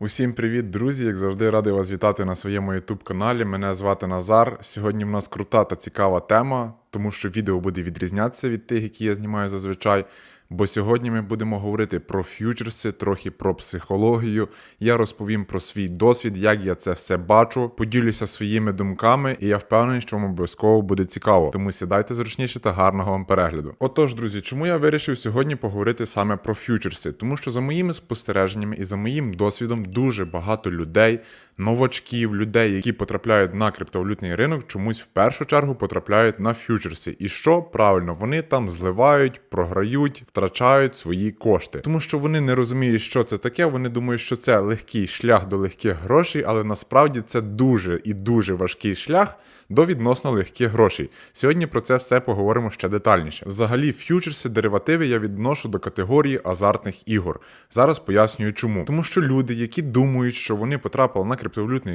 Усім привіт, друзі! Як завжди, радий вас вітати на своєму youtube каналі. Мене звати Назар. Сьогодні в нас крута та цікава тема, тому що відео буде відрізнятися від тих, які я знімаю зазвичай. Бо сьогодні ми будемо говорити про ф'ючерси, трохи про психологію. Я розповім про свій досвід, як я це все бачу, поділюся своїми думками, і я впевнений, що вам обов'язково буде цікаво. Тому сідайте зручніше та гарного вам перегляду. Отож, друзі, чому я вирішив сьогодні поговорити саме про ф'ючерси? Тому що за моїми спостереженнями і за моїм досвідом дуже багато людей, новачків, людей, які потрапляють на криптовалютний ринок, чомусь в першу чергу потрапляють на ф'ючерси. І що правильно, вони там зливають, програють, втрачають свої кошти, тому що вони не розуміють, що це таке. Вони думають, що це легкий шлях до легких грошей, але насправді це дуже і дуже важкий шлях до відносно легких грошей. Сьогодні про це все поговоримо ще детальніше. Взагалі, ф'ючерси, деривативи я відношу до категорії азартних ігор. Зараз пояснюю, чому. Тому що люди, які думають, що вони потрапили на криптовалютний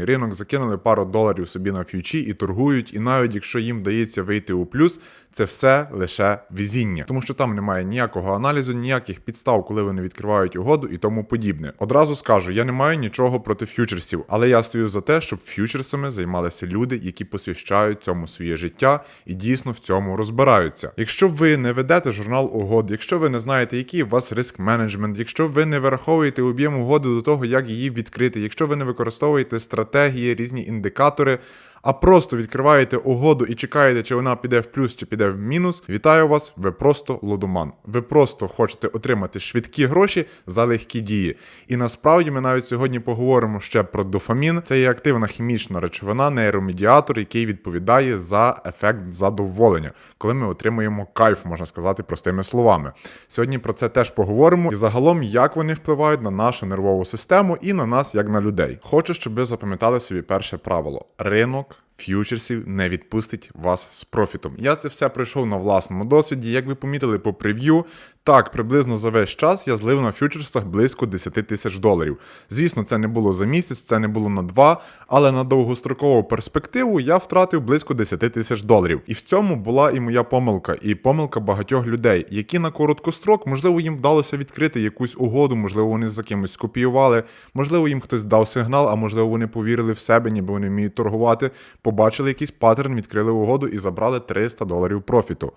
ринок, закинули пару доларів собі на ф'ючі і торгують, і навіть якщо їм вдається вийти у плюс, це все лише везіння, тому що там немає ніякого аналізу, ніяких підстав, коли вони відкривають угоду і тому подібне. Одразу скажу, я не маю нічого проти ф'ючерсів, але я стою за те, щоб ф'ючерсами займалися люди, які посвящають цьому своє життя і дійсно в цьому розбираються. Якщо ви не ведете журнал угод, якщо ви не знаєте, який у вас риск менеджмент, якщо ви не вираховуєте об'єм угоди до того, як її відкрити, якщо ви не використовуєте стратегії, різні індикатори а просто відкриваєте угоду і чекаєте, чи вона піде в плюс, чи піде в мінус. Вітаю вас! Ви просто лудоман. Ви просто хочете отримати швидкі гроші за легкі дії. І насправді ми навіть сьогодні поговоримо ще про дофамін. Це є активна хімічна речовина, нейромедіатор, який відповідає за ефект задоволення, коли ми отримуємо кайф, можна сказати простими словами. Сьогодні про це теж поговоримо і загалом, як вони впливають на нашу нервову систему і на нас, як на людей. Хочу, щоб ви запам'ятали собі перше правило: ринок work. Ф'ючерсів не відпустить вас з профітом. Я це все пройшов на власному досвіді. Як ви помітили по прев'ю, так приблизно за весь час я злив на ф'ючерсах близько 10 тисяч доларів. Звісно, це не було за місяць, це не було на два, але на довгострокову перспективу я втратив близько 10 тисяч доларів. І в цьому була і моя помилка, і помилка багатьох людей, які на короткострок, можливо, їм вдалося відкрити якусь угоду, можливо, вони за кимось скопіювали, можливо, їм хтось дав сигнал, а можливо, вони повірили в себе, ніби вони вміють торгувати побачили якийсь паттерн, відкрили угоду і забрали 300 доларів профіту.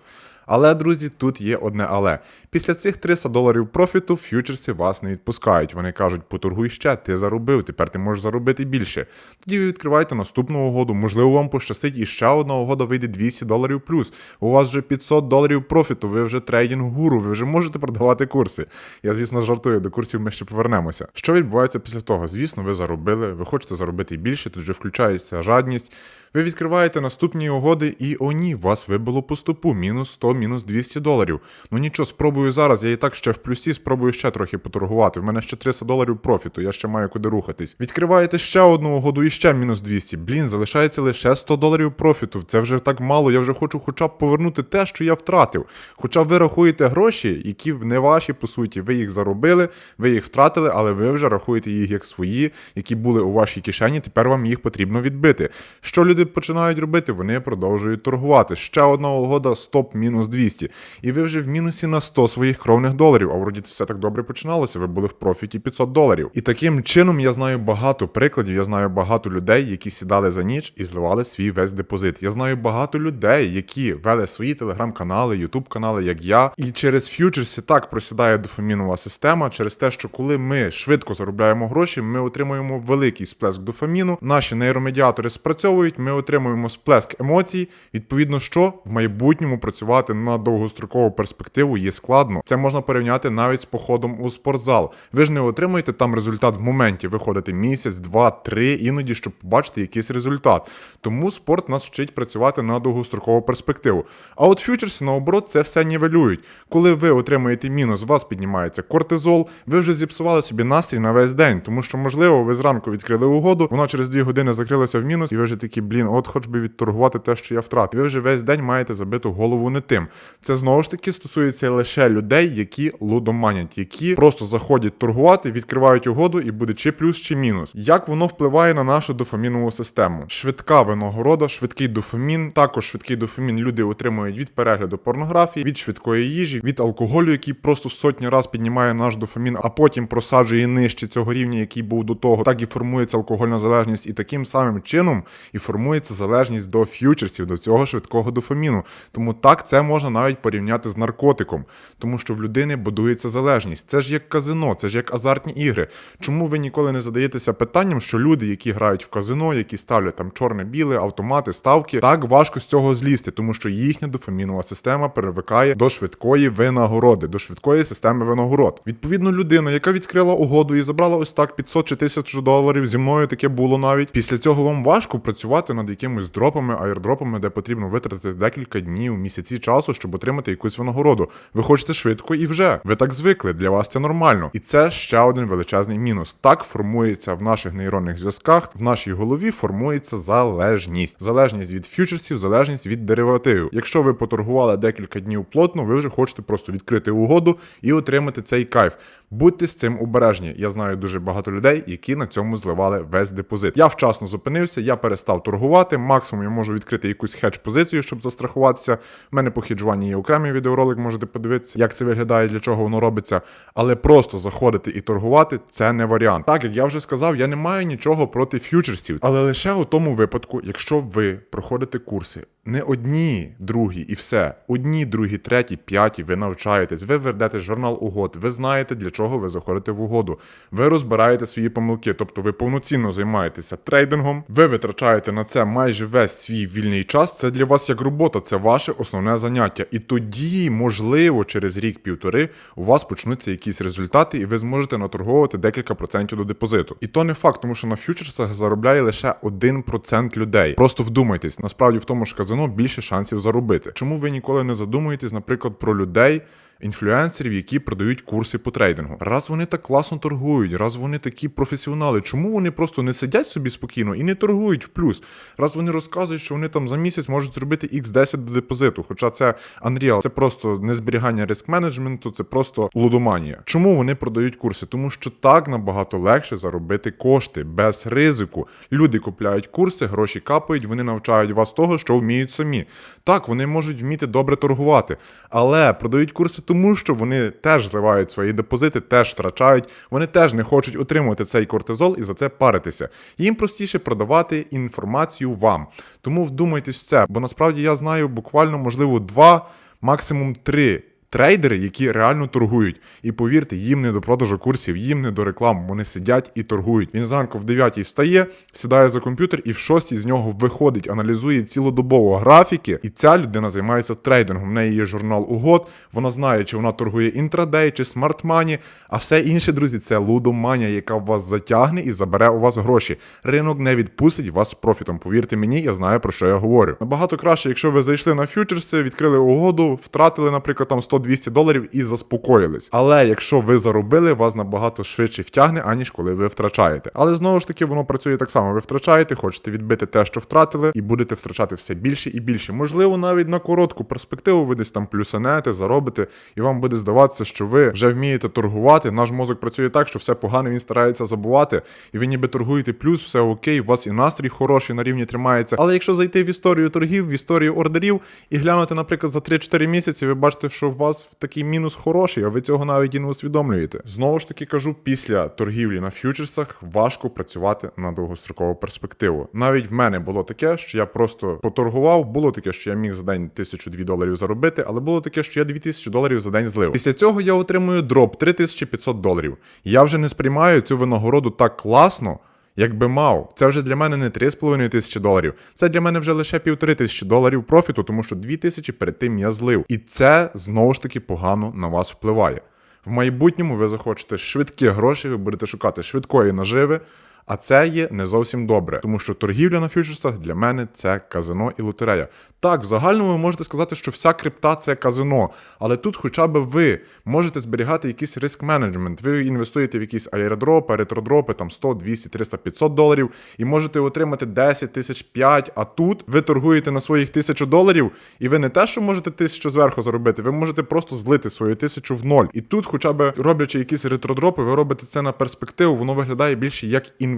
Але, друзі, тут є одне але. Після цих 300 доларів профіту ф'ючерси вас не відпускають. Вони кажуть, поторгуй ще, ти заробив, тепер ти можеш заробити більше. Тоді ви відкриваєте наступну угоду, можливо, вам пощастить і ще одна угода вийде 200 доларів плюс. У вас вже 500 доларів профіту, ви вже трейдинг-гуру, ви вже можете продавати курси. Я, звісно, жартую, до курсів ми ще повернемося. Що відбувається після того? Звісно, ви заробили, ви хочете заробити більше, тут вже включається жадність. Ви відкриваєте наступні угоди, і о ні, вас вибило по стопу, мінус 100, мінус 200 доларів. Ну нічого, спробую зараз. Я і так ще в плюсі, спробую ще трохи поторгувати. В мене ще 300 доларів профіту, я ще маю куди рухатись. Відкриваєте ще одну угоду і ще мінус 200. Блін, залишається лише 100 доларів профіту. Це вже так мало. Я вже хочу хоча б повернути те, що я втратив. Хоча ви рахуєте гроші, які не ваші, по суті, ви їх заробили, ви їх втратили, але ви вже рахуєте їх як свої, які були у вашій кишені. Тепер вам їх потрібно відбити. Що люди починають робити? Вони продовжують торгувати. Ще одна угода, стоп, мінус 200. І ви вже в мінусі на 100 своїх кровних доларів. А вроді все так добре починалося. Ви були в профіті 500 доларів. І таким чином я знаю багато прикладів. Я знаю багато людей, які сідали за ніч і зливали свій весь депозит. Я знаю багато людей, які вели свої телеграм-канали, ютуб канали, як я. І через ф'ючерси так просідає дофамінова система, через те, що коли ми швидко заробляємо гроші, ми отримуємо великий сплеск дофаміну. Наші нейромедіатори спрацьовують. Ми отримуємо сплеск емоцій. Відповідно, що в майбутньому працювати на довгострокову перспективу є складно. Це можна порівняти навіть з походом у спортзал. Ви ж не отримуєте там результат в моменті. Ви ходите місяць, два, три, іноді, щоб побачити якийсь результат. Тому спорт нас вчить працювати на довгострокову перспективу. А от фьючерси, наоборот, це все нівелюють. Коли ви отримуєте мінус, вас піднімається кортизол, ви вже зіпсували собі настрій на весь день, тому що, можливо, ви зранку відкрили угоду, вона через дві години закрилася в мінус, і ви вже такі, блін, от хоч би відторгувати те, що я втратив. Ви вже весь день маєте забиту голову не тим. Тим. Це знову ж таки стосується лише людей, які лудоманять, які просто заходять торгувати, відкривають угоду і буде чи плюс, чи мінус. Як воно впливає на нашу дофамінову систему? Швидка винагорода, швидкий дофамін. Також швидкий дофамін люди отримують від перегляду порнографії, від швидкої їжі, від алкоголю, який просто сотні раз піднімає наш дофамін, а потім просаджує нижче цього рівня, який був до того. Так і формується алкогольна залежність, і таким самим чином і формується залежність до ф'ючерсів, до цього швидкого дофаміну. Тому так це можна навіть порівняти з наркотиком, тому що в людини будується залежність. Це ж як казино, це ж як азартні ігри. Чому ви ніколи не задаєтеся питанням, що люди, які грають в казино, які ставлять там чорне-біле, автомати, ставки, так важко з цього злізти, тому що їхня дофамінова система перевикає до швидкої винагороди, до швидкої системи винагород. Відповідно, людина, яка відкрила угоду і забрала ось так 500 чи 1000 доларів, зі мною таке було навіть. Після цього вам важко працювати над якимись дропами, аірдропами, де потрібно витратити декілька днів, місяці часу, щоб отримати якусь винагороду. Ви хочете швидко і вже. Ви так звикли, для вас це нормально. І це ще один величезний мінус. Так формується в наших нейронних зв'язках, в нашій голові формується залежність. Залежність від фьючерсів, залежність від деривативів. Якщо ви поторгували декілька днів плотно, ви вже хочете просто відкрити угоду і отримати цей кайф. Будьте з цим обережні. Я знаю дуже багато людей, які на цьому зливали весь депозит. Я вчасно зупинився, я перестав торгувати. Максимум я можу відкрити якусь хедж позицію, щоб застрахуватися. У мене по хеджуванні є окремий відеоролик, можете подивитися, як це виглядає, для чого воно робиться. Але просто заходити і торгувати це не варіант. Так як я вже сказав, я не маю нічого проти фьючерсів, але лише у тому випадку, якщо ви проходите курси. Не одні, другі і все. Одні, другі, треті, п'яті, ви навчаєтесь, ви ведете журнал угод, ви знаєте, для чого ви заходите в угоду. Ви розбираєте свої помилки, тобто ви повноцінно займаєтеся трейдингом, ви витрачаєте на це майже весь свій вільний час. Це для вас як робота, це ваше основне заняття. І тоді, можливо, через рік-півтори у вас почнуться якісь результати, і ви зможете наторговувати декілька процентів до депозиту. І то не факт, тому що на фьючерсах заробляє лише 1% людей. Просто вдумайтесь, насправді в тому ж казино більше шансів заробити. Чому ви ніколи не задумуєтесь, наприклад, про людей? Інфлюенсерів, які продають курси по трейдингу. Раз вони так класно торгують, раз вони такі професіонали, чому вони просто не сидять собі спокійно і не торгують в плюс? Раз вони розказують, що вони там за місяць можуть зробити X10 до депозиту. Хоча це Unreal, це просто не зберігання риск менеджменту, це просто лудоманія. Чому вони продають курси? Тому що так набагато легше заробити кошти без ризику. Люди купляють курси, гроші капають, вони навчають вас того, що вміють самі. Так, вони можуть вміти добре торгувати, але продають курси тому що вони теж зливають свої депозити, теж втрачають, вони теж не хочуть отримувати цей кортизол і за це паритися. Їм простіше продавати інформацію вам. Тому вдумайтесь в це, бо насправді я знаю буквально, можливо, два, максимум три. Трейдери, які реально торгують, і повірте, їм не до продажу курсів, їм не до реклам. Вони сидять і торгують. Він зранку в 9 встає, сідає за комп'ютер і в 6 з нього виходить, аналізує цілодобово графіки. І ця людина займається трейдингом. В неї є журнал угод. Вона знає, чи вона торгує інтрадей, чи смартмані. А все інше, друзі, це лудоманія, яка вас затягне і забере у вас гроші. Ринок не відпустить вас профітом. Повірте мені, я знаю про що я говорю. Набагато краще, якщо ви зайшли на фьючерси, відкрили угоду, втратили, наприклад, там 100 100-200 доларів і заспокоїлись. Але якщо ви заробили, вас набагато швидше втягне, аніж коли ви втрачаєте. Але знову ж таки, воно працює так само. Ви втрачаєте, хочете відбити те, що втратили, і будете втрачати все більше і більше. Можливо, навіть на коротку перспективу ви десь там плюсанете, заробите, і вам буде здаватися, що ви вже вмієте торгувати. Наш мозок працює так, що все погано він старається забувати, і ви ніби торгуєте плюс, все окей, у вас і настрій хороший на рівні тримається. Але якщо зайти в історію торгів, в історію ордерів і глянути, наприклад, за 3-4 місяці, ви бачите, що у вас в такий мінус хороший, а ви цього навіть і не усвідомлюєте. Знову ж таки кажу, після торгівлі на ф'ючерсах важко працювати на довгострокову перспективу. Навіть в мене було таке, що я просто поторгував. Було таке, що я міг за день тисячу дві доларів заробити, але було таке, що я 2000 доларів за день злив. Після цього я отримую дроп 3500 доларів. Я вже не сприймаю цю винагороду так класно. Якби мав, це вже для мене не 3,5 тисячі доларів. Це для мене вже лише півтори тисячі доларів профіту, тому що 2 тисячі перед тим я злив. І це знову ж таки погано на вас впливає. В майбутньому ви захочете швидкі гроші, ви будете шукати швидкої наживи. А це є не зовсім добре, тому що торгівля на фьючерсах для мене це казино і лотерея. Так, в загальному ви можете сказати, що вся крипта це казино, але тут хоча б ви можете зберігати якийсь риск менеджмент. Ви інвестуєте в якісь аеродропи, ретродропи, там 100, 200, 300, 500 доларів, і можете отримати 10 тисяч 5, а тут ви торгуєте на своїх тисячу доларів, і ви не те, що можете тисячу зверху заробити, ви можете просто злити свою тисячу в ноль. І тут, хоча б роблячи якісь ретродропи, ви робите це на перспективу, воно виглядає більше як інвестиція.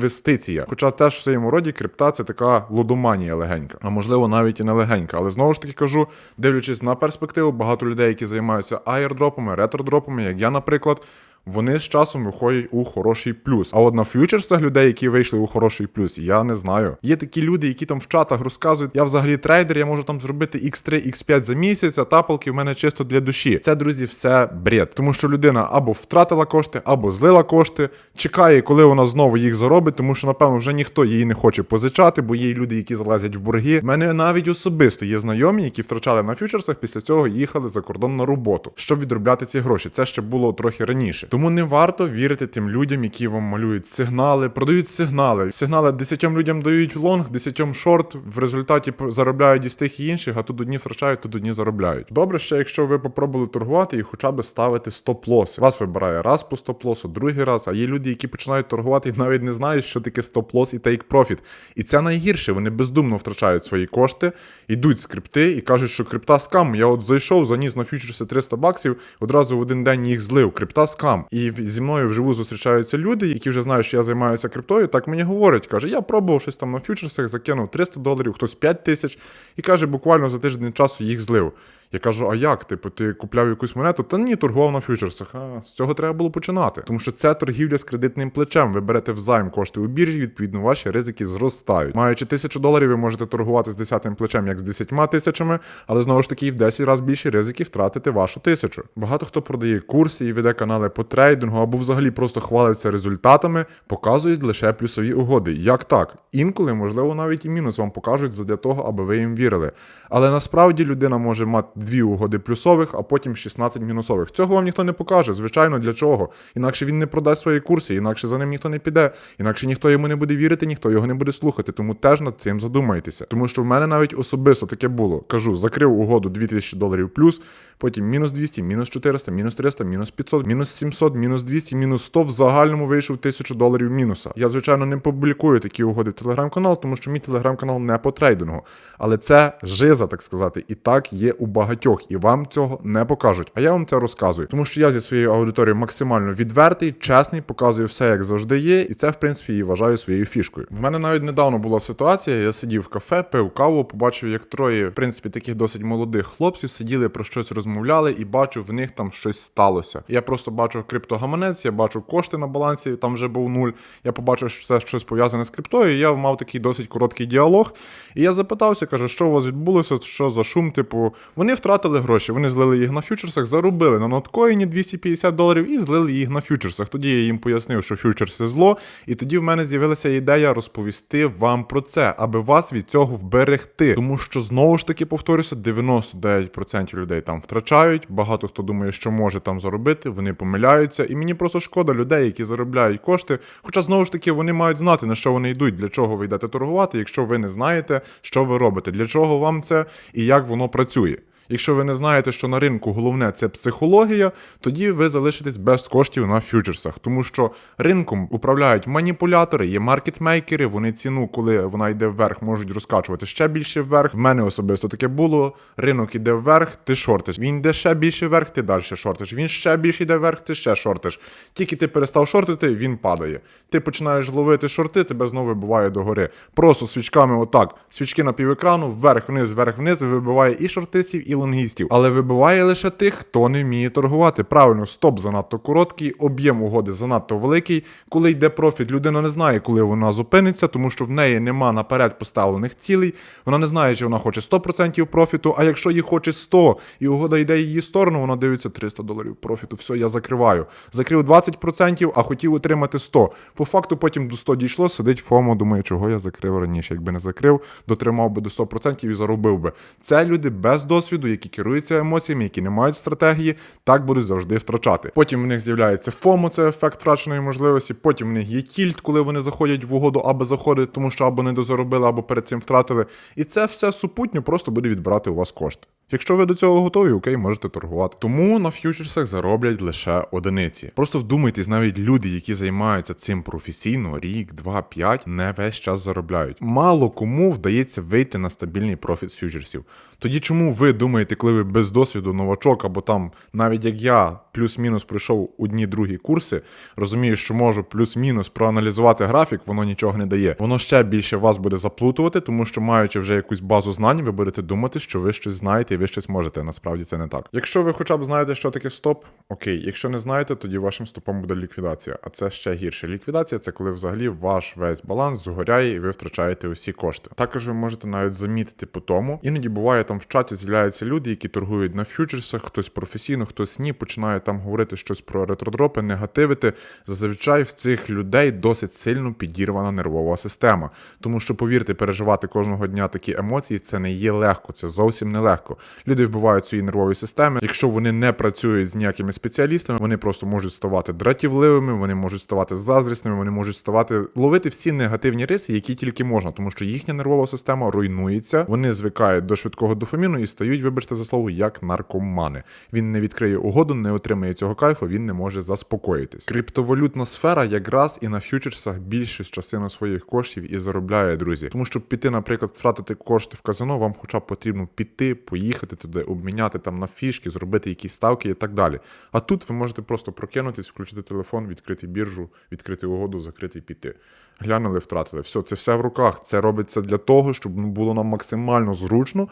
Хоча теж в своєму роді крипта це така лудоманія легенька, а можливо навіть і не легенька. Але знову ж таки кажу, дивлячись на перспективу, багато людей, які займаються аєрдропами, ретродропами, як я, наприклад. Вони з часом виходять у хороший плюс. А от на фьючерсах людей, які вийшли у хороший плюс, я не знаю. Є такі люди, які там в чатах розказують, я взагалі трейдер, я можу там зробити X3, X5 за місяць, а тапалки в мене чисто для душі. Це, друзі, все бред. Тому що людина або втратила кошти, або злила кошти, чекає, коли вона знову їх заробить, тому що, напевно, вже ніхто її не хоче позичати, бо є люди, які залазять в борги. У мене навіть особисто є знайомі, які втрачали на фьючерсах, після цього їхали за кордон на роботу, щоб відробляти ці гроші. Це ще було трохи раніше. Тому не варто вірити тим людям, які вам малюють сигнали, продають сигнали. Сигнали 10 людям дають лонг, 10 шорт. В результаті заробляють із тих і інших, а тут одні втрачають, тут одні заробляють. Добре, ще якщо ви попробували торгувати і хоча б ставити стоп-лоси. Вас вибирає раз по стоп-лосу, другий раз. А є люди, які починають торгувати і навіть не знають, що таке стоп-лос і profit. І це найгірше. Вони бездумно втрачають свої кошти, йдуть з крипти і кажуть, що крипта скам. Я от зайшов, заніс на фьючерси 300 баксів, одразу в один день їх злив. Крипта скам. І зі мною вживу зустрічаються люди, які вже знають, що я займаюся криптою. Так мені говорять, каже, я пробував щось там на фьючерсах, закинув 300 доларів, хтось 5 тисяч, і каже, буквально за тиждень часу їх злив. Я кажу, а як? Типу, ти купляв якусь монету? Та ні, торгував на фьючерсах. А з цього треба було починати. Тому що це торгівля з кредитним плечем. Ви берете взайм кошти у біржі, відповідно, ваші ризики зростають. Маючи тисячу доларів, ви можете торгувати з десятим плечем, як з десятьма тисячами, але знову ж таки в 10 разів більше ризиків втратити вашу тисячу. Багато хто продає курси і веде канали по трейдингу або взагалі просто хвалиться результатами, показують лише плюсові угоди. Як так? Інколи, можливо, навіть і мінус вам покажуть задля того, аби ви їм вірили. Але насправді людина може мати дві угоди плюсових, а потім 16 мінусових. Цього вам ніхто не покаже. Звичайно, для чого? Інакше він не продасть свої курси, інакше за ним ніхто не піде, інакше ніхто йому не буде вірити, ніхто його не буде слухати. Тому теж над цим задумайтеся. Тому що в мене навіть особисто таке було. Кажу, закрив угоду 2000 доларів плюс, потім мінус 200, мінус 400, мінус 300, мінус 500, мінус 700, мінус 200, мінус 100. В загальному вийшов 1000 доларів мінуса. Я, звичайно, не публікую такі угоди в телеграм-канал, тому що мій телеграм-канал не по трейдингу. Але це жиза, так сказати, і так є у багатьох, і вам цього не покажуть. А я вам це розказую, тому що я зі своєю аудиторією максимально відвертий, чесний, показую все, як завжди є, і це, в принципі, і вважаю своєю фішкою. В мене навіть недавно була ситуація. Я сидів в кафе, пив каву, побачив, як троє, в принципі, таких досить молодих хлопців сиділи про щось розмовляли, і бачу, в них там щось сталося. Я просто бачу криптогаманець, я бачу кошти на балансі, там вже був нуль. Я побачив, що це щось пов'язане з криптою. і Я мав такий досить короткий діалог. І я запитався, каже, що у вас відбулося, що за шум, типу, вони втратили гроші, вони злили їх на фьючерсах, заробили на ноткоїні 250 доларів і злили їх на фьючерсах. Тоді я їм пояснив, що фьючерси зло, і тоді в мене з'явилася ідея розповісти вам про це, аби вас від цього вберегти. Тому що знову ж таки повторюся, 99% людей там втрачають. Багато хто думає, що може там заробити, вони помиляються, і мені просто шкода людей, які заробляють кошти. Хоча знову ж таки вони мають знати на що вони йдуть, для чого ви йдете торгувати, якщо ви не знаєте, що ви робите, для чого вам це і як воно працює. Якщо ви не знаєте, що на ринку головне це психологія, тоді ви залишитесь без коштів на фьючерсах, тому що ринком управляють маніпулятори, є маркетмейкери. Вони ціну, коли вона йде вверх, можуть розкачувати ще більше вверх. В мене особисто таке було. Ринок іде вверх, ти шортиш. Він йде ще більше вверх, ти далі шортиш. Він ще більше йде вверх, ти ще шортиш. Тільки ти перестав шортити, він падає. Ти починаєш ловити шорти, тебе знову вибиває догори. Просто свічками, отак, свічки на півекрану, вверх-вниз, вверх-вниз, вибиває і шортистів, і лонгістів. Але вибиває лише тих, хто не вміє торгувати. Правильно, стоп занадто короткий, об'єм угоди занадто великий. Коли йде профіт, людина не знає, коли вона зупиниться, тому що в неї нема наперед поставлених цілей. Вона не знає, чи вона хоче 100% профіту. А якщо їй хоче 100 і угода йде її сторону, вона дивиться 300 доларів профіту. Все, я закриваю. Закрив 20%, а хотів отримати 100. По факту потім до 100 дійшло, сидить ФОМО, думає, чого я закрив раніше. Якби не закрив, дотримав би до 100% і заробив би. Це люди без досвіду, які керуються емоціями, які не мають стратегії, так будуть завжди втрачати. Потім в них з'являється ФОМО, це ефект втраченої можливості. Потім в них є тільт, коли вони заходять в угоду або заходять, тому що або не дозаробили, або перед цим втратили. І це все супутньо просто буде відбирати у вас кошти. Якщо ви до цього готові, окей, можете торгувати. Тому на ф'ючерсах зароблять лише одиниці. Просто вдумайтесь, навіть люди, які займаються цим професійно, рік, два, п'ять, не весь час заробляють. Мало кому вдається вийти на стабільний профіт з ф'ючерсів. Тоді чому ви думаєте, коли ви без досвіду новачок, або там, навіть як я, плюс-мінус пройшов одні другі курси, розумію, що можу плюс-мінус проаналізувати графік, воно нічого не дає. Воно ще більше вас буде заплутувати, тому що маючи вже якусь базу знань, ви будете думати, що ви щось знаєте і ви щось можете. Насправді це не так. Якщо ви хоча б знаєте, що таке стоп, окей. Якщо не знаєте, тоді вашим стопом буде ліквідація. А це ще гірше. Ліквідація це коли взагалі ваш весь баланс згоряє і ви втрачаєте усі кошти. Також ви можете навіть замітити по тому. Іноді буває там в чаті з'являються люди, які торгують на фьючерсах, хтось професійно, хтось ні, починає там говорити щось про ретродропи, негативити. Зазвичай в цих людей досить сильно підірвана нервова система. Тому що, повірте, переживати кожного дня такі емоції це не є легко, це зовсім не легко. Люди вбивають свої нервові системи. Якщо вони не працюють з ніякими спеціалістами, вони просто можуть ставати дратівливими, вони можуть ставати заздрісними, вони можуть ставати ловити всі негативні риси, які тільки можна, тому що їхня нервова система руйнується, вони звикають до швидкого дофаміну і стають, вибачте за слово, як наркомани. Він не відкриє угоду, не отримає цього кайфу, він не може заспокоїтись. Криптовалютна сфера якраз і на фьючерсах більшість частину своїх коштів і заробляє, друзі. Тому щоб піти, наприклад, втратити кошти в казино, вам хоча б потрібно піти, поїхати туди, обміняти там на фішки, зробити якісь ставки і так далі. А тут ви можете просто прокинутись, включити телефон, відкрити біржу, відкрити угоду, закрити і піти. Глянули, втратили. Все, це все в руках. Це робиться для того, щоб ну, було нам максимально зручно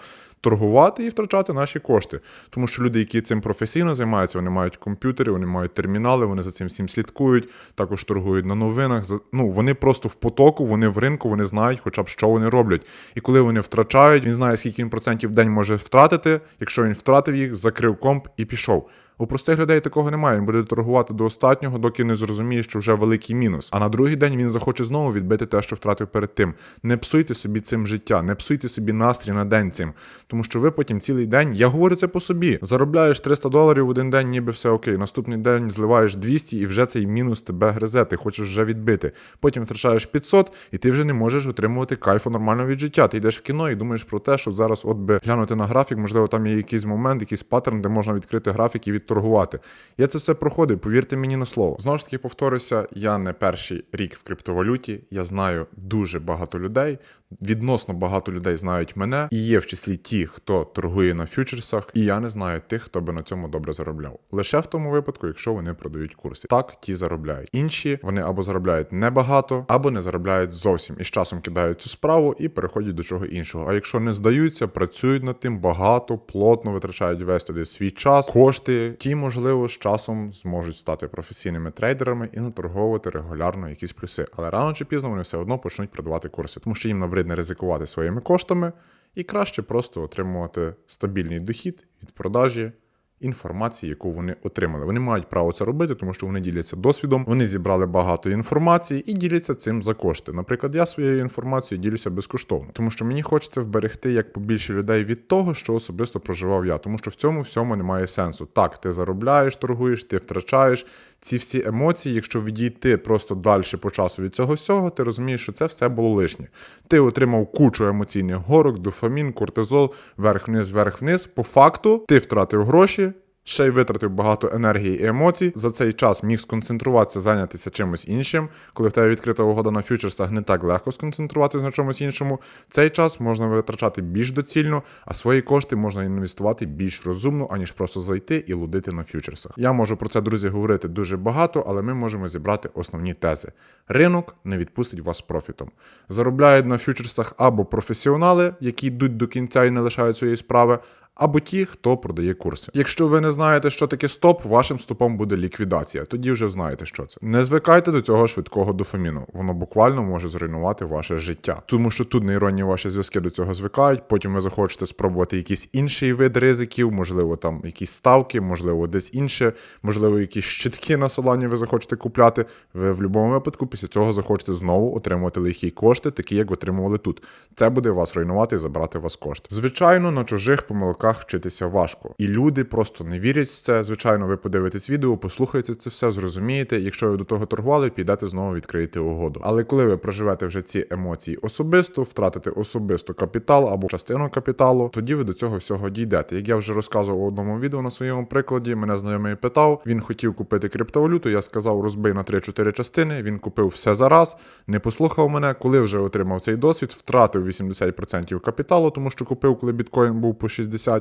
торгувати і втрачати наші кошти. Тому що люди, які цим професійно займаються, вони мають комп'ютери, вони мають термінали, вони за цим всім слідкують, також торгують на новинах. Ну, вони просто в потоку, вони в ринку, вони знають, хоча б що вони роблять. І коли вони втрачають, він знає, скільки він процентів в день може втратити. Якщо він втратив їх, закрив комп і пішов. У простих людей такого немає. Він буде торгувати до останнього, доки не зрозуміє, що вже великий мінус. А на другий день він захоче знову відбити те, що втратив перед тим. Не псуйте собі цим життя, не псуйте собі настрій на день цим. Тому що ви потім цілий день, я говорю це по собі. Заробляєш 300 доларів в один день, ніби все окей. Наступний день зливаєш 200 і вже цей мінус тебе гризе, ти хочеш вже відбити. Потім втрачаєш 500, і ти вже не можеш отримувати кайфу нормального від життя. Ти йдеш в кіно і думаєш про те, що зараз, от би глянути на графік, можливо, там є якийсь момент, якийсь паттерн, де можна відкрити графік і відторгувати. Я це все проходив, повірте мені на слово. Знову ж таки, повторюся, я не перший рік в криптовалюті. Я знаю дуже багато людей. Відносно багато людей знають мене, і є в числі ті, хто торгує на фьючерсах, і я не знаю тих, хто би на цьому добре заробляв. Лише в тому випадку, якщо вони продають курси. Так, ті заробляють. Інші вони або заробляють небагато, або не заробляють зовсім. І з часом кидають цю справу і переходять до чого іншого. А якщо не здаються, працюють над тим багато, плотно витрачають весь туди свій час, кошти, ті, можливо, з часом зможуть стати професійними трейдерами і наторговувати регулярно якісь плюси. Але рано чи пізно вони все одно почнуть продавати курси, тому що їм набридне ризикувати своїми коштами і краще просто отримувати стабільний дохід від продажі. Інформації, яку вони отримали. Вони мають право це робити, тому що вони діляться досвідом, вони зібрали багато інформації і діляться цим за кошти. Наприклад, я своєю інформацією ділюся безкоштовно, тому що мені хочеться вберегти як побільше людей від того, що особисто проживав я, тому що в цьому всьому немає сенсу. Так, ти заробляєш, торгуєш, ти втрачаєш ці всі емоції. Якщо відійти просто далі по часу від цього всього, ти розумієш, що це все було лишнє. Ти отримав кучу емоційних горок, дофамін, кортизол, верх-вниз, верх-вниз. По факту ти втратив гроші. Ще й витратив багато енергії і емоцій. За цей час міг сконцентруватися, зайнятися чимось іншим. Коли в тебе відкрита угода на фьючерсах, не так легко сконцентруватися на чомусь іншому. Цей час можна витрачати більш доцільно, а свої кошти можна інвестувати більш розумно, аніж просто зайти і лудити на фьючерсах. Я можу про це, друзі, говорити дуже багато, але ми можемо зібрати основні тези. Ринок не відпустить вас профітом. Заробляють на фьючерсах або професіонали, які йдуть до кінця і не лишають своєї справи або ті, хто продає курси. Якщо ви не знаєте, що таке стоп, вашим стопом буде ліквідація. Тоді вже знаєте, що це. Не звикайте до цього швидкого дофаміну. Воно буквально може зруйнувати ваше життя. Тому що тут нейронні ваші зв'язки до цього звикають. Потім ви захочете спробувати якийсь інший вид ризиків, можливо, там якісь ставки, можливо, десь інше, можливо, якісь щитки на солані ви захочете купляти. Ви в будь-якому випадку після цього захочете знову отримувати лихі кошти, такі як отримували тут. Це буде вас руйнувати і забрати вас кошти. Звичайно, на чужих помилках помилках вчитися важко. І люди просто не вірять в це. Звичайно, ви подивитесь відео, послухаєте це все, зрозумієте. Якщо ви до того торгували, підете знову відкриєте угоду. Але коли ви проживете вже ці емоції особисто, втратите особисто капітал або частину капіталу, тоді ви до цього всього дійдете. Як я вже розказував у одному відео на своєму прикладі, мене знайомий питав, він хотів купити криптовалюту. Я сказав, розбий на 3-4 частини. Він купив все за раз, не послухав мене. Коли вже отримав цей досвід, втратив 80% капіталу, тому що купив, коли біткоін був по 60,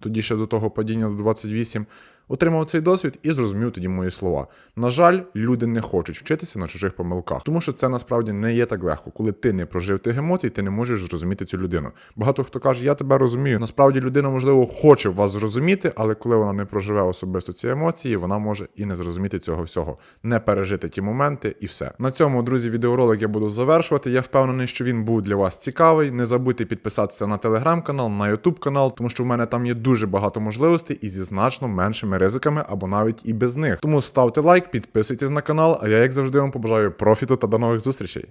тоді ще до того падіння до 28. Отримав цей досвід і зрозумів тоді мої слова. На жаль, люди не хочуть вчитися на чужих помилках, тому що це насправді не є так легко. Коли ти не прожив тих емоцій, ти не можеш зрозуміти цю людину. Багато хто каже, я тебе розумію. Насправді людина, можливо, хоче вас зрозуміти, але коли вона не проживе особисто ці емоції, вона може і не зрозуміти цього всього, не пережити ті моменти і все. На цьому, друзі, відеоролик я буду завершувати. Я впевнений, що він був для вас цікавий. Не забудьте підписатися на телеграм-канал, на ютуб канал, тому що в мене там є дуже багато можливостей і зі значно меншими ризиками або навіть і без них. Тому ставте лайк, підписуйтесь на канал, а я, як завжди, вам побажаю профіту та до нових зустрічей.